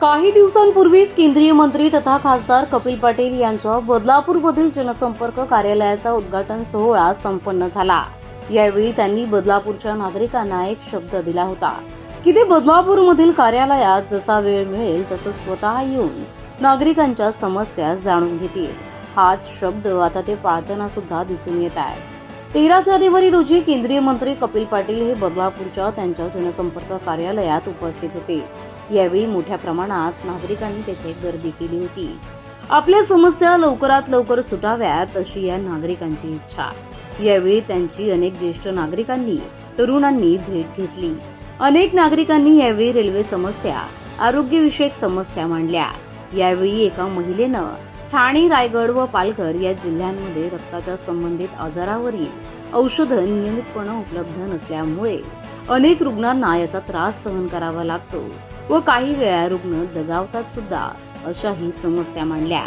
काही दिवसांपूर्वीच केंद्रीय मंत्री तथा खासदार कपिल पाटील यांच्या बदलापूरमधील जनसंपर्क कार्यालयाचा उद्घाटन सोहळा संपन्न झाला. यावेळी त्यांनी बदलापूरच्या नागरिकांना एक शब्द दिला होता की ते बदलापूरमधील कार्यालयात जसा वेळ मिळेल तसं स्वतः येऊन नागरिकांच्या समस्या जाणून घेतील. हाच शब्द आता ते पाळताना सुद्धा दिसून येत आहे. तेरा जानेवारी रोजी केंद्रीय मंत्री कपिल पाटील हे बदलापूरच्या त्यांच्या जनसंपर्क कार्यालयात उपस्थित होते. यावेळी मोठ्या प्रमाणात नागरिकांनी तेथे गर्दी केली होती. आपल्या समस्या लवकरात लवकर सुटाव्यात अशी या नागरिकांची इच्छा. यावेळी त्यांची अनेक ज्येष्ठ नागरिकांनी तरुणांनी भेट घेतली. अनेक नागरिकांनी यावेळी रेल्वे समस्या आरोग्यविषयक समस्या मांडल्या. यावेळी एका महिलेनं ठाणे रायगड व पालघर या जिल्ह्यांमध्ये रक्ताच्या संबंधित आजारावरील औषधं नियमितपणे उपलब्ध नसल्यामुळे अनेक रुग्णांना याचा त्रास सहन करावा लागतो. व काही वेळा रुग्ण दगावतात सुद्धा अशाही समस्या मांडल्या.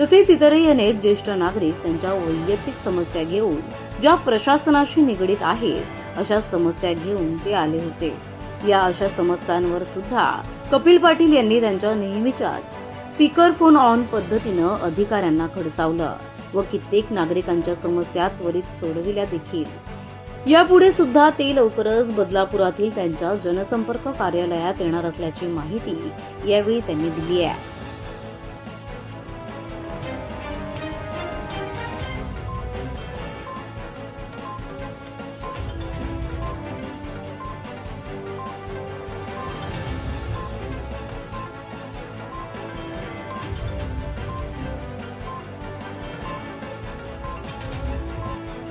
तसेच इतरही अनेक ज्येष्ठ नागरिक त्यांच्या वैयक्तिक समस्या घेऊन ज्या प्रशासनाशी निगडीत आहेत अशा समस्या घेऊन ते आले होते. या अशा समस्यांवर सुद्धा कपिल पाटील यांनी त्यांच्या नेहमीच्याच स्पीकर फोन ऑन पद्धतीनं अधिकाऱ्यांना खडसावलं व कित्येक नागरिकांच्या समस्या त्वरित सोडविल्या देखील. यापुढे सुद्धा ते लवकरच बदलापुरातील त्यांच्या जनसंपर्क कार्यालयात येणार असल्याची माहिती यावेळी त्यांनी दिली आहे.